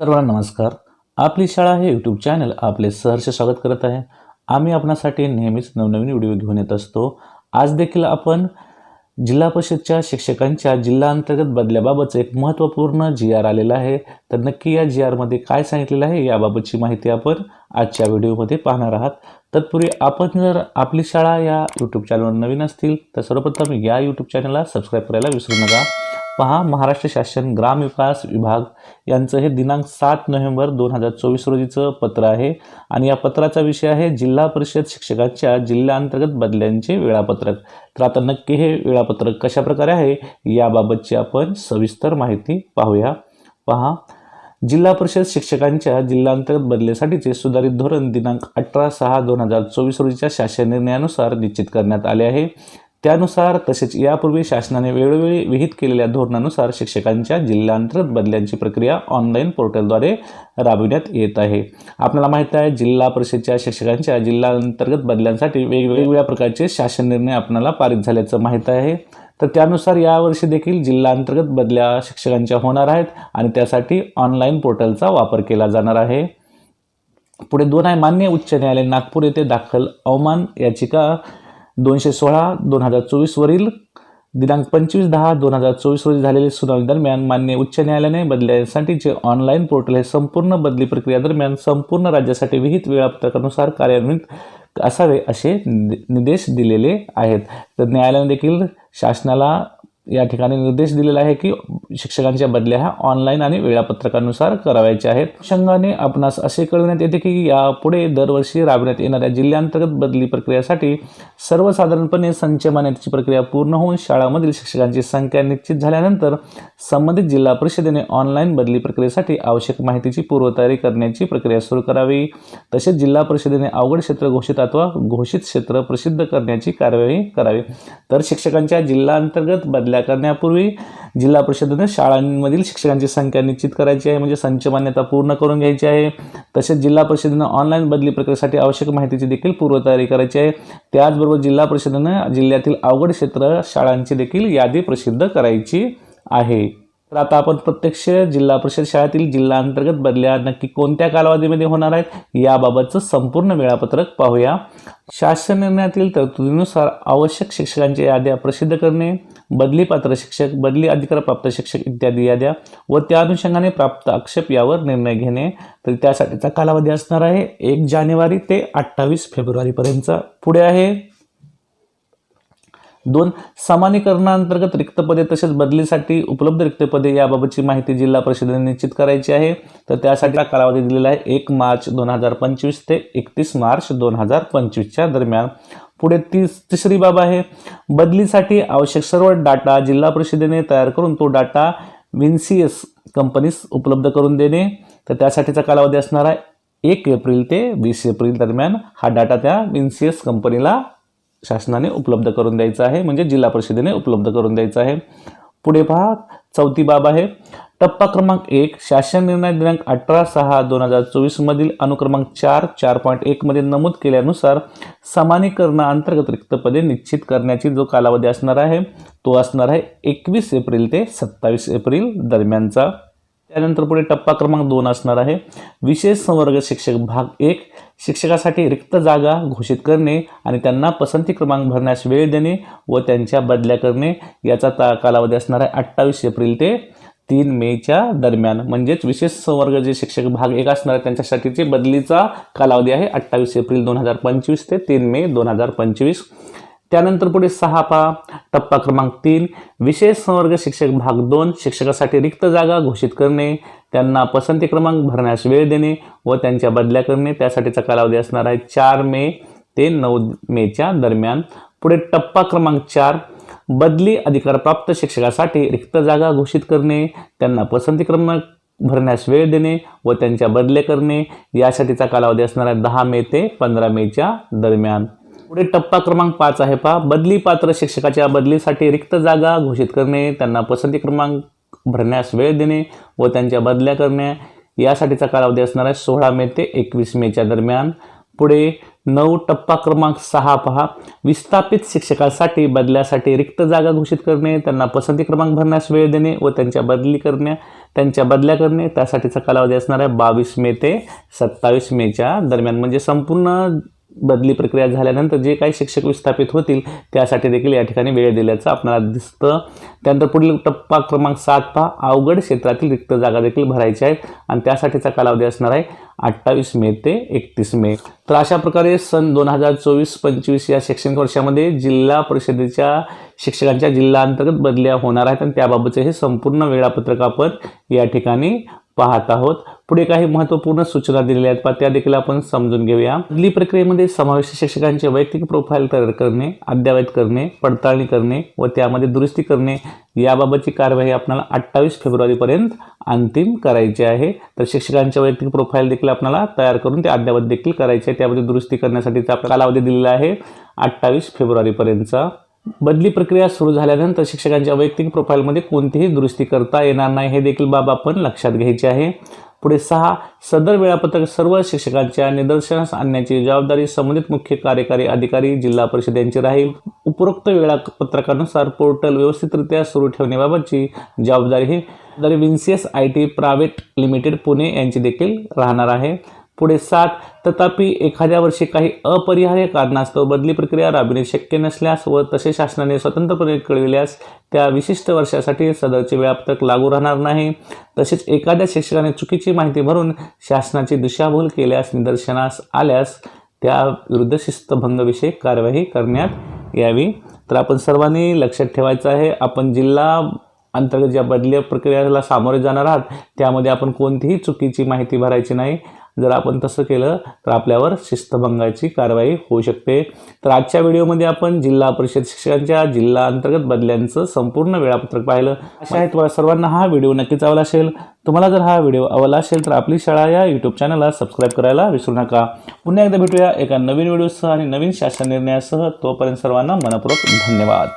सर्वांना नमस्कार. आपली शाळा हे यूट्यूब चॅनल आपले सहर्ष स्वागत करत आहे. आम्ही आपणासाठी नेहमीच नवनवीन व्हिडिओ घेऊन येत असतो. आज देखील आपण जिल्हा परिषदच्या शिक्षकांच्या जिल्हा अंतर्गत बदल्याबाबतचं एक महत्त्वपूर्ण जी आर आलेला आहे. तर नक्की या जी आरमध्ये काय सांगितलेलं आहे याबाबतची माहिती आपण आजच्या व्हिडिओमध्ये पाहणार आहात. तत्पूर्वी आपण जर आपली शाळा या यूट्यूब चॅनलवर नवीन असतील तर सर्वप्रथम या यूट्यूब चॅनलला सबस्क्राईब करायला विसरू नका. पहा महाराष्ट्र शासन ग्रामविकास विभाग यांचं हे दिनांक सात नोव्हेंबर दोन हजार चोवीस रोजीचं पत्र आहे. आणि या पत्राचा विषय आहे जिल्हा परिषद शिक्षकांच्या जिल्ह्याअंतर्गत बदल्यांचे वेळापत्रक. तर आता नक्की हे वेळापत्रक कशा प्रकारे आहे याबाबतची आपण सविस्तर माहिती पाहूया. पहा जिल्हा परिषद शिक्षकांच्या जिल्हांतर्गत बदलीसाठीचे सुधारित धोरण दिनांक अठरा सहा दोन हजार चोवीस रोजीच्या शासन निर्णयानुसार निश्चित करण्यात आले आहे. त्यानुसार तसेच यापूर्वी शासनाने वेळोवेळी विहित केलेल्या धोरणानुसार शिक्षकांच्या जिल्हांतर्गत बदल्यांची प्रक्रिया ऑनलाईन पोर्टलद्वारे राबविण्यात येत आहे. आपल्याला माहिती आहे जिल्हा परिषदच्या शिक्षकांच्या जिल्हांतर्गत बदल्यांसाठी वेगवेगळ्या प्रकारचे शासन निर्णय आपल्याला पारित झाल्याचं माहीत आहे. तर त्यानुसार यावर्षी देखील जिल्हांतर्गत बदल्या शिक्षकांच्या होणार आहेत आणि त्यासाठी ऑनलाईन पोर्टलचा वापर केला जाणार आहे. पुढे दोन आहे मान्य उच्च न्यायालय नागपूर येथे दाखल अवमान याचिका दोनशे सोळा दोन हजार चोवीसवरील दिनांक पंचवीस दहा दोन हजार चोवीस रोजी झालेल्या सुनावणी दरम्यान मान्य उच्च न्यायालयाने बदल्यांसाठीचे ऑनलाईन पोर्टल हे संपूर्ण बदली प्रक्रिया दरम्यान संपूर्ण राज्यासाठी विहित वेळापत्रकानुसार कार्यान्वित असावे असे निर्देश दिलेले आहेत. तर न्यायालयाने देखील शासनाला या ठिकाणी निर्देश दिलेला आहे की शिक्षकांच्या बदल्या ह्या ऑनलाईन आणि वेळापत्रकानुसार करावयाच्या आहेत. अनुषंगाने आपणास असे कळविण्यात येते की यापुढे दरवर्षी राबविण्यात येणाऱ्या जिल्ह्यांतर्गत बदली प्रक्रियेसाठी सर्वसाधारणपणे संच मान्यतेची प्रक्रिया पूर्ण होऊन शाळांमधील शिक्षकांची संख्या निश्चित झाल्यानंतर संबंधित जिल्हा परिषदेने ऑनलाईन बदली प्रक्रियेसाठी आवश्यक माहितीची पूर्वतयारी करण्याची प्रक्रिया सुरू करावी. तसेच जिल्हा परिषदेने अवघड क्षेत्र घोषित अथवा घोषित क्षेत्र प्रसिद्ध करण्याची कार्यवाही करावी. तर शिक्षकांच्या जिल्हांतर्गत बदल्या करण्यापूर्वी जिल्हा परिषदेने शाळांमधील शिक्षकांची संख्या निश्चित करायची आहे. म्हणजे संच मान्यता पूर्ण करून घ्यायची आहे. तसेच जिल्हा परिषदेनं ऑनलाईन बदली प्रक्रियेसाठी आवश्यक माहितीची देखील पूर्वतयारी करायची आहे. त्याचबरोबर जिल्हा परिषदेनं जिल्ह्यातील अवघड क्षेत्र शाळांची देखील यादी प्रसिद्ध करायची आहे. तर आता आपण प्रत्यक्ष जिल्हा परिषद शाळेतील जिल्हा अंतर्गत बदल्या नक्की कोणत्या कालावधीमध्ये होणार आहेत याबाबतचं संपूर्ण वेळापत्रक पाहूया. शासन निर्णयातील तरतुदीनुसार आवश्यक शिक्षकांच्या याद्या प्रसिद्ध करणे बदली पात्र शिक्षक बदली अधिकारप्राप्त शिक्षक इत्यादी याद्या व त्या अनुषंगाने प्राप्त आक्षेप यावर निर्णय घेणे. तर त्यासाठीचा कालावधी असणार आहे एक जानेवारी ते अठ्ठावीस फेब्रुवारीपर्यंतचा पुढे आहे. दोन समानीकरणाअंतर्गत रिक्त पदे तसेच बदलीसाठी उपलब्ध रिक्त पदे याबाबतची माहिती जिल्हा परिषदेने निश्चित करायची आहे. तर त्यासाठी कालावधी दिलेला आहे एक मार्च दोन हजार पंचवीस ते एकतीस मार्च दोन हजार पंचवीसच्या दरम्यान. पुढे तीस तिसरी बाब आहे बदलीसाठी आवश्यक सर्व डाटा जिल्हा परिषदेने तयार करून तो डाटा विन्सीएस कंपनीस उपलब्ध करून देणे. तर त्यासाठीचा कालावधी असणार आहे एक एप्रिल ते वीस एप्रिल दरम्यान. हा डाटा त्या विन्सीएस कंपनीला शासनाने उपलब्ध करून द्यायचं आहे म्हणजे जिल्हा परिषदेने उपलब्ध करून द्यायचं आहे. पुढे पहा चौथी बाब आहे. टप्पा क्रमांक एक शासन निर्णय दिनांक अठरा सहा दोन हजार चोवीसमधील अनुक्रमांक चार चार पॉईंट एकमध्ये नमूद केल्यानुसार समानीकरणाअंतर्गत रिक्त पदे निश्चित करण्याची जो कालावधी असणार आहे तो असणार आहे एकवीस एप्रिल ते सत्तावीस एप्रिल दरम्यानचा. त्यानंतर पुढे टप्पा क्रमांक दोन असणार आहे. विशेष संवर्ग शिक्षक भाग एक शिक्षकासाठी रिक्त जागा घोषित करणे आणि त्यांना पसंती क्रमांक भरण्यास वेळ देणे व त्यांच्या बदल्या करणे याचा ता कालावधी असणार आहे अठ्ठावीस एप्रिल ते तीन मेच्या दरम्यान. म्हणजेच विशेष संवर्ग जे शिक्षक भाग एक असणार आहे त्यांच्यासाठीचे बदलीचा कालावधी आहे अठ्ठावीस एप्रिल दोन हजार पंचवीस ते तीन मे दोन हजार पंचवीस. त्यानंतर पुढे सहा पहा टप्पा क्रमांक तीन विशेष संवर्ग शिक्षक भाग दोन शिक्षकासाठी रिक्त जागा घोषित करणे त्यांना पसंती क्रमांक भरण्यास वेळ देणे व त्यांच्या बदल्या करणे त्यासाठीचा कालावधी असणार आहे चार मे ते नऊ मेच्या दरम्यान. पुढे टप्पा क्रमांक चार बदली अधिकारप्राप्त शिक्षकासाठी रिक्त जागा घोषित करणे त्यांना पसंती क्रमांक भरण्यास वेळ देणे व त्यांच्या बदल्या करणे यासाठीचा कालावधी असणार आहे दहा मे ते पंधरा मेच्या दरम्यान. पुढे टप्पा क्रमांक पाच आहे पहा. बदली पात्र शिक्षकाच्या बदलीसाठी रिक्त जागा घोषित करणे त्यांना पसंती क्रमांक भरण्यास वेळ देणे व त्यांच्या बदल्या करणे. यासाठीचा कालावधी असणार आहे सोळा मे ते एकवीस मेच्या दरम्यान. पुढे नऊ टप्पा क्रमांक सहा पहा. विस्थापित शिक्षकासाठी बदल्यासाठी रिक्त जागा घोषित करणे त्यांना पसंती क्रमांक भरण्यास वेळ देणे व त्यांच्या बदली करणे त्यांच्या बदल्या करणे. त्यासाठीचा कालावधी असणार आहे बावीस मे ते सत्तावीस मेच्या दरम्यान. म्हणजे संपूर्ण बदली प्रक्रिया झाल्यानंतर जे काही शिक्षक विस्थापित होतील त्यासाठी देखील या ठिकाणी वेळ दिल्याचं आपल्याला दिसतं. त्यानंतर पुढील टप्पा क्रमांक सात पहा. अवघड क्षेत्रातील रिक्त जागा देखील भरायच्या आहेत आणि त्यासाठीचा कालावधी असणार आहे अठ्ठावीस मे ते एकतीस मे. तर अशा प्रकारे सन दोन हजार चोवीस पंचवीस या शैक्षणिक वर्षामध्ये जिल्हा परिषदेच्या शिक्षकांच्या जिल्हा अंतर्गत बदल्या होणार आहेत आणि त्याबाबतचे हे संपूर्ण वेळापत्रक आपण या ठिकाणी पाहत आहोत. पुढे काही महत्त्वपूर्ण सूचना दिलेल्या आहेत. पहा त्या देखील आपण समजून घेऊया. बदली प्रक्रियेमध्ये समावेश शिक्षकांचे वैयक्तिक प्रोफाईल तयार करणे अद्ययावत करणे पडताळणी करणे व त्यामध्ये दुरुस्ती करणे याबाबतची कार्यवाही आपल्याला अठ्ठावीस फेब्रुवारीपर्यंत अंतिम करायची आहे. तर शिक्षकांच्या वैयक्तिक प्रोफाईल देखील आपल्याला तयार करून ते अद्ययावत देखील करायचे आहे. त्यामध्ये दुरुस्ती करण्यासाठीचा कालावधी दिलेला आहे अठ्ठावीस फेब्रुवारीपर्यंतचा. बदली प्रक्रिया सुरू झाल्यानंतर शिक्षकांच्या वैयक्तिक प्रोफाईलमध्ये कोणतीही दुरुस्ती करता येणार नाही. हे देखील बाब आपण लक्षात घ्यायचे आहे. पुढे सहा सदर वेळापत्रक सर्व शिक्षकांच्या निदर्शनास आणण्याची जबाबदारी संबंधित मुख्य कार्यकारी अधिकारी जिल्हा परिषद यांची राहील. उपरोक्त वेळापत्रकानुसार पोर्टल व्यवस्थितरित्या सुरू ठेवण्याबाबतची जबाबदारी ही. जरी Vinsys I T private limited Pune यांची देखील राहणार आहे. पुढे सात तथापि एखाद्या वर्षी काही अपरिहार्य कारणास्तव बदली प्रक्रिया राबविणे शक्य नसल्यास व तसे शासनाने स्वतंत्रपणे कळविल्यास त्या विशिष्ट वर्षासाठी सदरचे वेळापत्रक लागू राहणार नाही. तसेच एखाद्या शिक्षकाने चुकीची माहिती भरून शासनाची दिशाभूल केल्यास निदर्शनास आल्यास त्या विरुद्ध शिस्तभंगविषयक कारवाई करण्यात यावी. तर आपण सर्वांनी लक्षात ठेवायचं आहे आपण जिल्हा अंतर्गत ज्या बदली प्रक्रियाला सामोरे जाणार आहात त्यामध्ये आपण कोणतीही चुकीची माहिती भरायची नाही. जर आपण तसं केलं तर आपल्यावर शिस्तभंगाची कारवाई होऊ शकते. तर आजच्या व्हिडिओमध्ये आपण जिल्हा परिषद शिक्षकांच्या जिल्हा अंतर्गत बदल्यांचं संपूर्ण वेळापत्रक पाहिलं. अशा आहे तुम्हाला सर्वांना हा व्हिडिओ नक्कीच आवडला असेल. तुम्हाला जर हा व्हिडिओ आवडला असेल तर आपली शाळा या यूट्यूब चॅनलला सबस्क्राईब करायला विसरू नका. पुन्हा एकदा भेटूया एका नवीन व्हिडिओसह आणि नवीन शासन निर्णयासह. तोपर्यंत सर्वांना मनपूर्वक धन्यवाद.